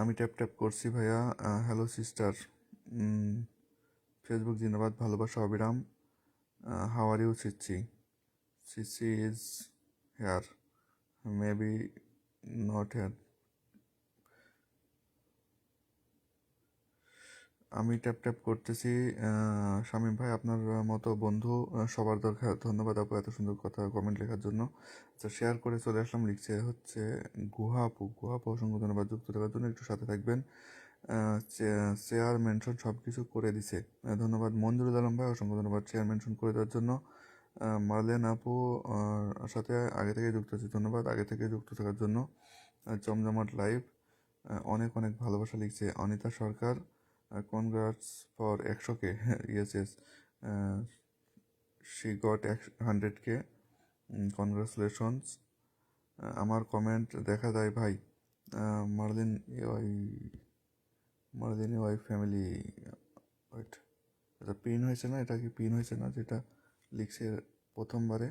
আমি tap tap করছি ভাইয়া। হ্যালো সিস্টার ফেসবুক জিন্দাবাদ, ভালোবাসা অবিরাম। হাউ আর ইউ সিচ্ছি CC is here maybe not here আমি ট্যাপ ট্যাপ করতেছি। শামীম ভাই, আপনার মতো বন্ধু সবার দরকার। ধন্যবাদ আপু এত সুন্দর কথা কমেন্ট লেখার জন্য। আচ্ছা শেয়ার করে চলে আসলাম, লিখছে হচ্ছে, গুহা আপু গুহা আপু, অসংখ্য ধন্যবাদ যুক্ত থাকার জন্য একটু সাথে থাকবেন। শেয়ার মেনশন সব কিছু করে দিছে। ধন্যবাদ। মঞ্জুরুল আলম ভাই, অসংখ্য ধন্যবাদ শেয়ার মেনশন করে দেওয়ার জন্য। মারলেন আপু সাথে আগে থেকে যুক্ত আছি, ধন্যবাদ। আগে থেকে যুক্ত থাকার জন্য জমজমাট লাইভ অনেক অনেক ভালোবাসা লিখছে অনিতা সরকার। কনগ্রাটস ফর একশো K. Yes yes she got এক হান্ড্রেড কে। কনগ্রাচুলেশনস আমার কমেন্ট দেখা যায়, ভাই মার্লিন ওই মার্লিন ওয়াই ফ্যামিলি ওয়েট এটা পিন হয়েছে না? এটা কি পিন হয়েছে না? যেটা লিখছে প্রথমবারে?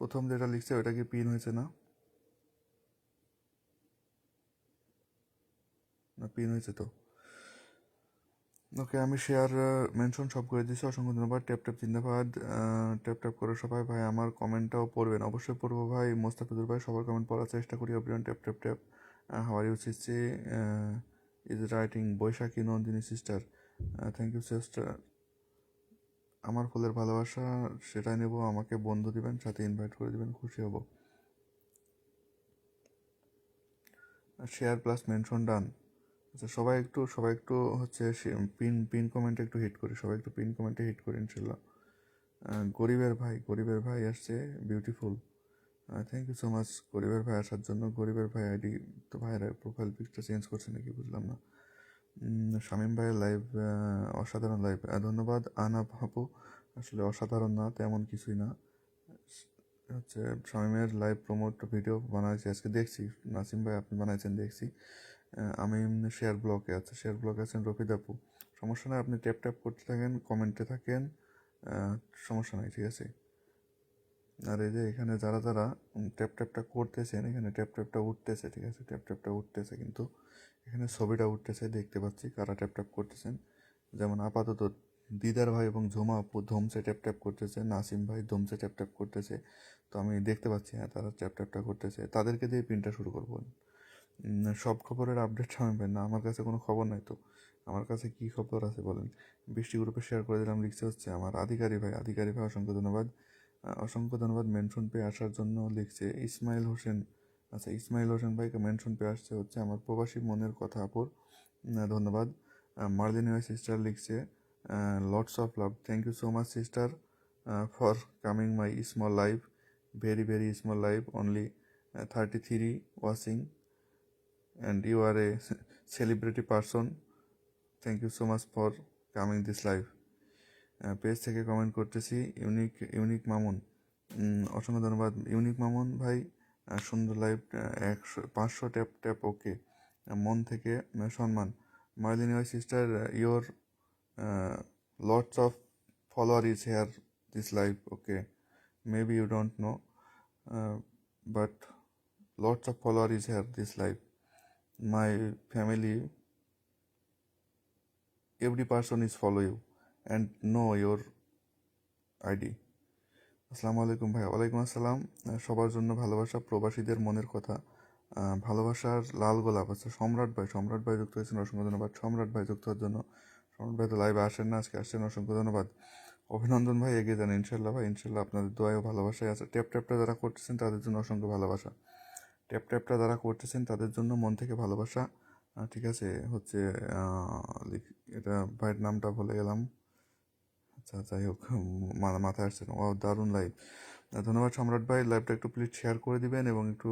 প্রথম যেটা লিখছে ওটা কি পিন হয়েছে না। না, পিন হয়েছে তো। ওকে, আমি শেয়ার মেনশন সব করে দিচ্ছি অসংখ্য ধন্যবাদ। ট্যাপ ট্যাপ জিন্দাবাদ। ট্যাপ ট্যাপ করে সবাই, ভাই, আমার কমেন্টটাও পড়বেন অবশ্যই পড়ব, ভাই। মোস্তাফিজুর ভাই, সবার কমেন্ট পড়ার চেষ্টা করি। অপিয়ন tap tap tap how are you CC is writing Boishakhi Nandini sister thank you sister আমার ফুলের ভালোবাসা, সেটাই নেব, আমাকে বন্ধু দিবেন, সাথে ইনভাইট করে দিবেন, খুশি হব। শেয়ার প্লাস মেনশন ডান আচ্ছা সবাই একটু সবাই একটু হচ্ছে পিন পিন কমেন্টে একটু হিট করি, সবাই একটু পিন কমেন্টে হিট করি, ইনশাল্লাহ। গরিবের ভাই গরিবের ভাই আসছে beautiful thank you so much গরিবের ভাই আসার জন্য, গরিবের ভাই আইডি তো ভাইয়ের প্রোফাইল পিকটা চেঞ্জ করছে নাকি বুঝলাম না। শামীম ভাইয়ের লাইভ অসাধারণ লাইভ ধন্যবাদ আনা আপু। আসলে অসাধারণ না, তেমন কিছুই না। হচ্ছে শামীমের লাইভ প্রমোট ভিডিও বানাইছি, আজকে দেখছি। নাসিম ভাই আপনি বানাইছেন, দেখছি। আমি শেয়ার ব্লকে আছে। শেয়ার ব্লকে আছেন রফিদ আপু। সমস্যা নাই, আপনি ট্যাপ ট্যাপ করতে থাকেন কমেন্টে থাকেন। সমস্যা নাই, ঠিক আছে? আর এই যে এখানে যারা যারা ট্যাপ ট্যাপটা করতেছেন, এখানে ট্যাপ ট্যাপটা উঠতেছে, ঠিক আছে? ট্যাপ ট্যাপটা উঠতেছে কিন্তু এখানে ছবিটা উঠতেছে, দেখতে পাচ্ছি কারা ট্যাপ ট্যাপ করতেছেন। যেমন আপাতত দিদার ভাই এবং ঝুমা আপু ধমসে ট্যাপ ট্যাপ করতেছে, নাসিম ভাই ধমসে ট্যাপ ট্যাপ করতেছে। তো আমি দেখতে পাচ্ছি হ্যাঁ তারা ট্যাপ ট্যাপটা করতেছে। তাদেরকে দিয়ে প্রিন্টটা শুরু করব। সব খবরের আপডেট আমি না, আমার কাছে কোনো খবর নাই তো। আমার কাছে কি খবর আছে বলেন? বৃষ্টি গ্রুপে শেয়ার করে দিলাম, লিখছে হচ্ছে, আমার আধিকারী ভাই আধিকারী ভাই, অসংখ্য ধন্যবাদ। অসংখ্য ধন্যবাদ মেনশন পেয়ে আসার জন্য লিখছে, ইসমাইল হোসেন। আচ্ছা ইসমাইল হোসেন ভাইকে মেনশন পেয়ে আসছে হচ্ছে আমার প্রবাসী মনের কথা, আপুর। ধন্যবাদ। মার্লিন সিস্টার লিখছে lots of love thank you so much sister for coming my small live very very small live only thirty three watching and you are a celebrity person thank you so much for coming this live page থেকে comment করতেছি। Unique unique Mamun. অসংখ্য ধন্যবাদ। Unique Mamun ভাই সুন্দর live একশো, পাঁচশো tap tap ওকে মন থেকে সম্মান। Marlin Y sister your lots of follower is here this live okay maybe you don't know but lots of follower is here this live my family every person is follow you and know your id আসসালামু আলাইকুম ভাই ওয়ালাইকুম আসসালাম। সবার জন্য ভালোবাসা প্রবাসীদের মনের কথা। ভালোবাসার লাল গোলাপ আচ্ছা সম্রাট ভাই সম্রাট ভাই যুক্ত হয়েছেন, অসংখ্য ধন্যবাদ। সম্রাট ভাই যুক্ত হওয়ার জন্য। সম্রাট ভাই তো লাইভে আসেন না, আজকে আসছেন, অসংখ্য ধন্যবাদ। অভিনন্দন ভাই, এগিয়ে যান ইনশাল্লাহ ভাই। ইনশাল্লাহ আপনাদের দোয়ায় ও ভালোবাসায় আছে। ট্যাপ ট্যাপটা যারা করতেছেন, তাদের জন্য অসংখ্য ভালোবাসা। ট্যাপ ট্যাপটা যারা করতেছেন, তাদের জন্য মন থেকে ভালোবাসা। ঠিক আছে, হচ্ছে এটা ভাইয়ের নামটা ভুলে গেলাম। আচ্ছা যাই হোক মাথায় আসছে না। ও দারুণ লাইভ ধন্যবাদ সম্রাট ভাই লাইভটা একটু প্লিজ শেয়ার করে দিবেন এবং একটু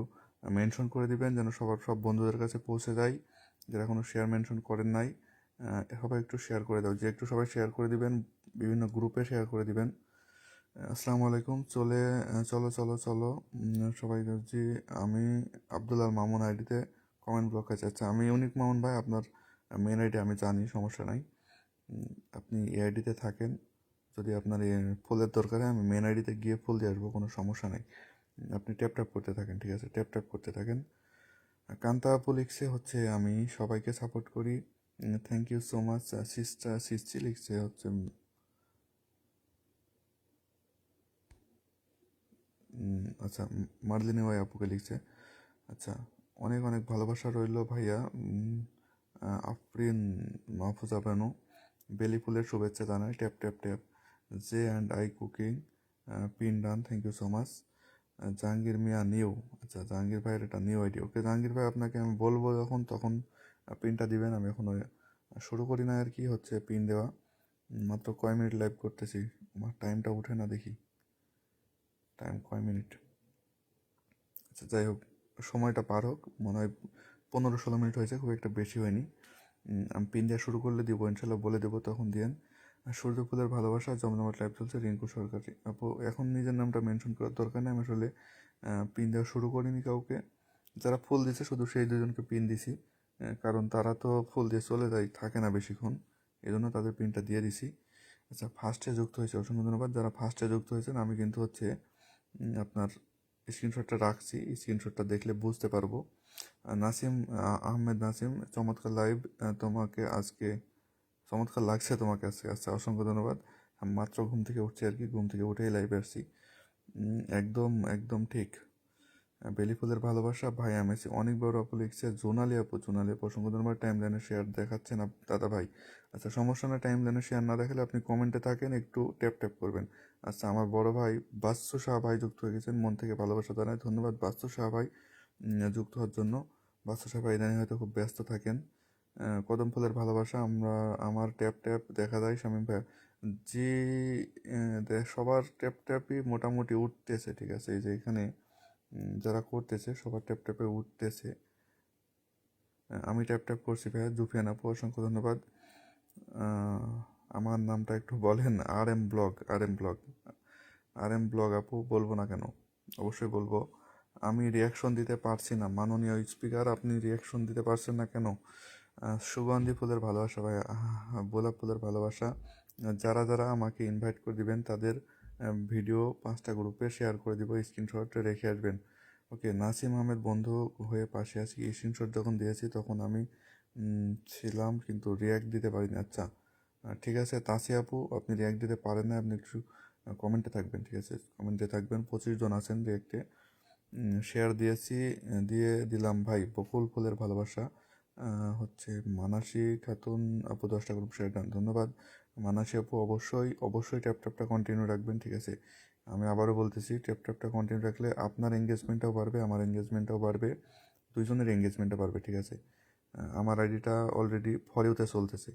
মেনশন করে দিবেন যেন সবার, সব বন্ধুদের কাছে পৌঁছে যায় যারা কোনো শেয়ার মেনশন করেন নাই সবাই একটু শেয়ার করে দাও। যে একটু সবাই শেয়ার করে দিবেন, বিভিন্ন গ্রুপে শেয়ার করে দিবেন। আসসালামু আলাইকুম, চলে চলো চলো চলো। সবাই বলছি আমি আব্দুল্লাহ মামুন আইডিতে কমেন্ট ব্লক আছে। আচ্ছা আমি ইউনিক মামুন ভাই, আপনার মেন আইডি আমি জানি, সমস্যা নাই। আপনি এই আইডিতে থাকেন। যদি আপনার ফুলের দরকার হয় আমি মেন আইডিতে গিয়ে ফুল দিয়ে আসব, কোনো সমস্যা নেই। আপনি ট্যাপ ট্যাপ করতে থাকেন, ঠিক আছে? ট্যাপ ট্যাপ করতে থাকেন। কান্তা আপু লিখছে হচ্ছে, আমি সবাইকে সাপোর্ট করি। Thank you so much sister সিস্চি লিখছে হচ্ছে আচ্ছা মার্লিনী ওয়াই আপুকে লিখছে। আচ্ছা অনেক অনেক ভালোবাসা রইল ভাইয়া আফরিন মাহফুজা বানু বেলি ফুলের শুভেচ্ছা জানাই tap tap tap J and I cooking pin done thank you so much Jahangir Mia new আচ্ছা জাহাঙ্গীর ভাইয়ের এটা নিউ আইডি ওকে জাহাঙ্গীর ভাই আপনাকে আমি বলব যখন, তখন পিনটা দিবেন। আমি এখন ওই শুরু করি না আর কি, হচ্ছে পিন দেওয়া। মাত্র কয় মিনিট লাইভ করতেছি। আমার টাইমটা উঠে না দেখি। টাইম কয় মিনিট? আচ্ছা যাই হোক, সময়টা পার হোক। মনে হয় পনেরো ষোলো মিনিট হয়েছে, খুব একটা বেশি হয়নি। আমি পিন দেওয়া শুরু করলে দিব, ইনশাল্লাহ বলে দেবো, তখন দিয়েন। আর সূর্য ফুলের ভালোবাসা জমজমাট লাইভ চলছে রিঙ্কু সরকারি আপু, এখন নিজের নামটা মেনশন করার দরকার নেই, আমি আসলে পিন দেওয়া শুরু করিনি কাউকে। যারা ফুল দিছে শুধু সেই দুজনকে পিন দিছি। কারণ তারা তো ফুল দিয়ে চলে যায় থাকে না বেশিক্ষণ। এই জন্য তাদের পিনটা দিয়ে দিছি। আচ্ছা ফার্স্টে যুক্ত হয়েছে, অসংখ্য ধন্যবাদ। যারা ফার্স্টে যুক্ত হয়েছেন, আমি কিন্তু হচ্ছে আপনার স্ক্রিনশটটা রাখছি। স্ক্রিনশটটা দেখলে বুঝতে পারব। নাসিম আহমেদ নাসিম, চমৎকার লাইভ তোমাকে আজকে চমৎকার লাগছে তোমাকে আজকে আচ্ছা অসংখ্য ধন্যবাদ। আমি মাত্র ঘুম থেকে উঠছি আর কি, ঘুম থেকে উঠেই লাইভে আসছি। একদম একদম ঠিক। বেলি ফুলের ভালোবাসা, ভাই, আমি অনেক বড় আপু লিখছে, জোনালি আপু জোনালি আপু, অসংখ্য ধন্যবাদ। টাইম লাইনে শেয়ার দেখাচ্ছে না দাদা ভাই। আচ্ছা সমস্যা না টাইম লাইনে শেয়ার না দেখালে আপনি কমেন্টে থাকেন, একটু ট্যাপ ট্যাপ করবেন। আচ্ছা আমার বড় ভাই বাস্তু শাহ ভাই যুক্ত হয়ে গেছেন, মন থেকে ভালোবাসা জানাই ধন্যবাদ বাস্তু শাহ ভাই যুক্ত হওয়ার জন্য। বাস্তু শাহ ভাই, ইদানিং হয়তো খুব ব্যস্ত থাকেন। কদম ফুলের ভালোবাসা আমরা আমার ট্যাপ ট্যাপ দেখা যায়, শামীম ভাই যে সবার ট্যাপ ট্যাপই মোটামুটি উঠতেছে, ঠিক আছে? এই যে এখানে যারা করতেছে সবার ট্যাপ ট্যাপে উঠতেছে। আমি ট্যাপ ট্যাপ করছি ভাইয়া। জুফিয়ান আপু, অসংখ্য ধন্যবাদ। আমার নামটা একটু বলেন R M blog R M blog. R M blog আপু, বলব না কেন? অবশ্যই বলব। আমি রিয়াকশন দিতে পারছি না। মাননীয় স্পিকার আপনি রিয়াকশন দিতে পারছেন না কেন? সুগন্ধি ফুলের ভালোবাসা ভাই গোলাপ ফুলের ভালোবাসা। যারা যারা আমাকে ইনভাইট করে দিবেন, তাদের ভিডিও পাঁচটা গ্রুপে শেয়ার করে দিব স্ক্রিনশট রেখে আসবেন। ওকে নাসিম আহমেদ বন্ধু হয়ে পাশে আছি। স্ক্রিনশট যখন দিয়েছি, তখন আমি ছিলাম কিন্তু রিয়াক্ট দিতে পারিনি। আচ্ছা ঠিক আছে, তাসি আপু, আপনি রিয়াক্ট দিতে পারেন না, আপনি একটু কমেন্টে থাকবেন, ঠিক আছে? কমেন্টে থাকবেন। পঁচিশ জন আছেন রিয়াক্টে শেয়ার দিয়েছি দিয়ে দিলাম ভাই, বকুল ফুলের ভালোবাসা। হচ্ছে মানাসি খাতুন আপু দশটা গ্রুপ শেয়ার দেন ধন্যবাদ। মানাসি আপু, অবশ্যই অবশ্যই ট্যাপ ট্যাপটা কন্টিনিউ রাখবেন, ঠিক আছে? আমি আবারও বলতেছি ট্যাপ ট্যাপটা কন্টিনিউ রাখলে আপনার এঙ্গেজমেন্টটাও বাড়বে, আমার এঙ্গেজমেন্টটাও বাড়বে, দুইজনের এঙ্গেজমেন্টটা বাড়বে, ঠিক আছে? আমার আইডিটা অলরেডি ফরেওতে চলতেছে।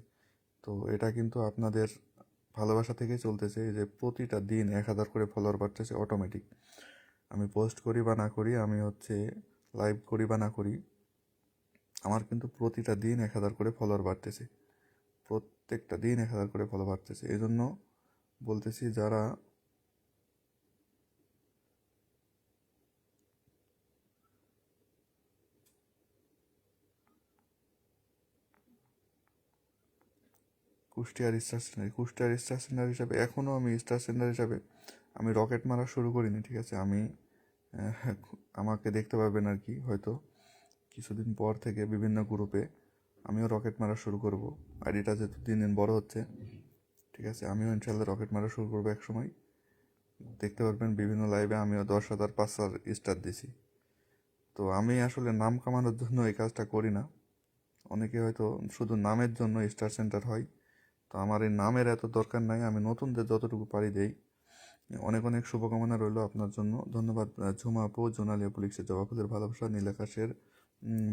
তো এটা কিন্তু আপনাদের ভালোবাসা থেকেই চলতেছে যে প্রতিটা দিন এক হাজার করে ফলোয়ার বাড়তেছে অটোমেটিক আমি পোস্ট করি বা না করি, আমি হচ্ছে লাইভ করি বা না করি আমার কিন্তু প্রতিটা দিন এক হাজার করে ফলোয়ার বাড়তেছে। প্রত্যেকটা দিন এক হাজার করে ফলো বাড়তেছে। এই জন্য বলতেছি যারা কুষ্টিয়ার স্টার সেন্টার কুষ্টিয়ার স্টার সেন্টার হিসাবে এখনও আমি স্টার সেন্টার হিসাবে আমি রকেট মারা শুরু করিনি, ঠিক আছে? আমি আমাকে দেখতে পাবেন আর কি, হয়তো। কিছুদিন পর থেকে বিভিন্ন গ্রুপে আমিও রকেট মারা শুরু করব। আইডিটা যেহেতু দিন দিন বড় হচ্ছে, ঠিক আছে? আমিও ইনশাল্লাহ রকেট মারা শুরু করব এক সময় দেখতে পারবেন বিভিন্ন লাইভে আমিও দশ হাজার, পাঁচ হাজার স্টার দিছি। তো আমি আসলে নাম কামানোর জন্য এই কাজটা করি না। অনেকে হয়তো শুধু নামের জন্য স্টার সেন্টার হয়। তো আমার এই নামের এত দরকার নাই, আমি নতুনদের যতটুকু পারি দেই। অনেক অনেক শুভকামনা রইল আপনার জন্য। ধন্যবাদ ঝুমা আপু, জোনালি আপু লিখছে, জবা ফুলের ভালোবাসা নীলাকাশের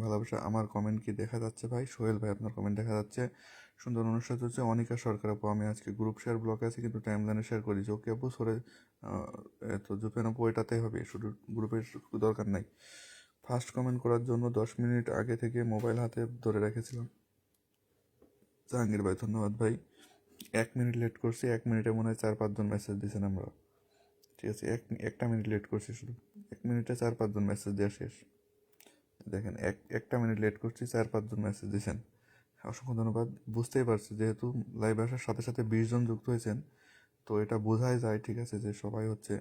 ভালোবাসা আমার কমেন্ট কি দেখা যাচ্ছে ভাই? সোহেল ভাই, আপনার কমেন্ট দেখা যাচ্ছে। সুন্দর অনুষ্ঠান হচ্ছে অনিকা সরকার আপু, আমি আজকে গ্রুপ শেয়ার ব্লকে আছি, কিন্তু টাইম লাইনে শেয়ার করেছি ওকে আপু, সরে তো জুপেন আপু এটাতেই হবে। শুধু গ্রুপের দরকার নাই। ফার্স্ট কমেন্ট করার জন্য দশ মিনিট আগে থেকে মোবাইল হাতে ধরে রেখেছিলাম। জাহাঙ্গীর ভাই, ধন্যবাদ ভাই। এক মিনিট লেট করছি, এক মিনিটে মনে হয় চার, পাঁচজন মেসেজ দিয়েছেন আমরা। ঠিক আছে, এক, একটা মিনিট লেট করছি শুধু। এক মিনিটে চার, পাঁচজন মেসেজ দেওয়া শেষ। দেখেন, এক, একটা মিনিট লেট করছি, চার পাঁচজন মেসেজ দিয়েছেন অসংখ্য ধন্যবাদ। বুঝতেই পারছি, যেহেতু লাইভ আসার সাথে সাথে বিশজন যুক্ত হয়েছেন, তো এটা বোঝাই যায়, ঠিক আছে, যে সবাই হচ্ছে